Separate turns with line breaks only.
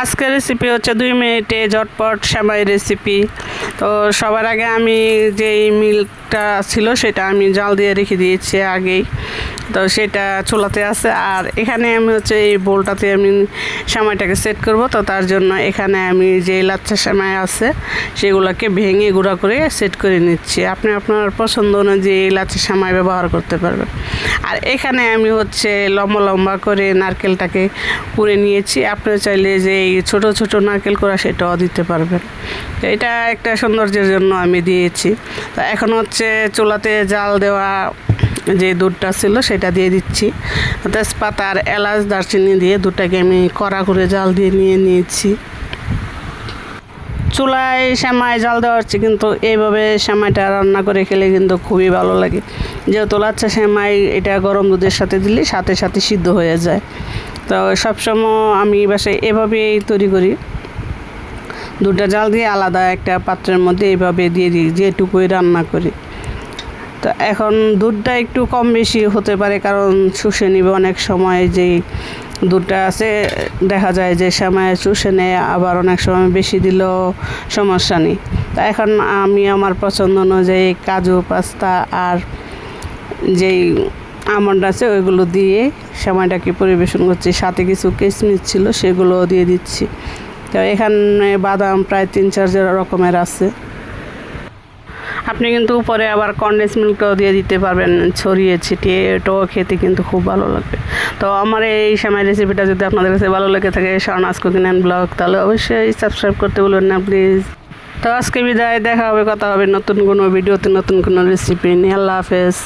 আজকের রেসিপি হচ্ছে দুই মিনিটে ঝটপট সেমাই রেসিপি তো সবার আগে আমি যেই মিল্কটা ছিল সেটা আমি জাল দিয়ে রেখে দিয়েছি আগেই। তো সেটা চুলাতে আছে। আর এখানে আমি হচ্ছে এই বোলটাতে আমি সেমাইটাকে সেট করব। তো তার জন্য এখানে আমি যে লাচ্ছা সেমাই আছে, সেগুলোকে ভেঙে গুঁড়া করে সেট করে নিচ্ছি। আপনি আপনার পছন্দ অনুযায়ী লাচ্ছা সেমাই ব্যবহার করতে পারবেন। আর এখানে আমি হচ্ছে লম্বা লম্বা করে নারকেলটাকে কুড়ে নিয়েছি। আপনি চাইলে যে এই ছোটো ছোটো নারকেল করা সেটাও দিতে পারবেন। এটা একটা সৌন্দর্যের জন্য আমি দিয়েছি। তো এখন হচ্ছে চুলাতে জাল দেওয়া যে দুধটা ছিল সেটা দিয়ে দিচ্ছি। তেজপাতা আর এলাচ, দারচিনি দিয়ে দুধটাকে আমি কড়া করে জাল দিয়ে নিয়ে নিয়েছি। চুলায় সেমাই জাল দেওয়া হচ্ছে, কিন্তু এইভাবে সেমাইটা রান্না করে খেলে কিন্তু খুবই ভালো লাগে। যেহেতু লাচ্ছা সেমাই এটা গরম দুধের সাথে দিলে সাথে সাথে সিদ্ধ হয়ে যায়। তো সবসময় আমি বাসায় এভাবেই তৈরি করি। দুধটা জাল দিয়ে আলাদা একটা পাত্রের মধ্যে এইভাবে দিয়ে দিই, যেটুকুই রান্না করি। তো এখন দুধটা একটু কম বেশি হতে পারে, কারণ শুষে নিবে অনেক সময়, যেই দুধটা আছে, দেখা যায় যে সময় চুষে নেয়, আবার অনেক সময় বেশি দিলেও সমস্যা নেই। তা এখন আমি আমার পছন্দ অনুযায়ী কাজু, পাস্তা আর যেই আমন্ড আছে, ওইগুলো দিয়ে সময়টাকে পরিবেশন করছি। সাথে কিছু কিশমিশ ছিল সেগুলো দিয়ে দিচ্ছি। তো এখানে বাদাম প্রায় তিন চার রকমের আছে। আপনি কিন্তু উপরে আবার কন্ডেন্স মিল্কটাও দিয়ে দিতে পারবেন, ছড়িয়ে ছিটিয়ে, এটাও খেতে কিন্তু খুব ভালো লাগবে। তো আমার এই সময় রেসিপিটা যদি আপনাদের কাছে ভালো লেগে থাকে শাহনাজ কুকিং অ্যান্ড ব্লগ, তাহলে অবশ্যই সাবস্ক্রাইব করতে বলবেন না প্লিজ তো আজকে বিদায়, দেখা হবে, কথা হবে নতুন কোনো ভিডিওতে, নতুন কোনো রেসিপি নিয়ে। আল্লাহ হাফেজ।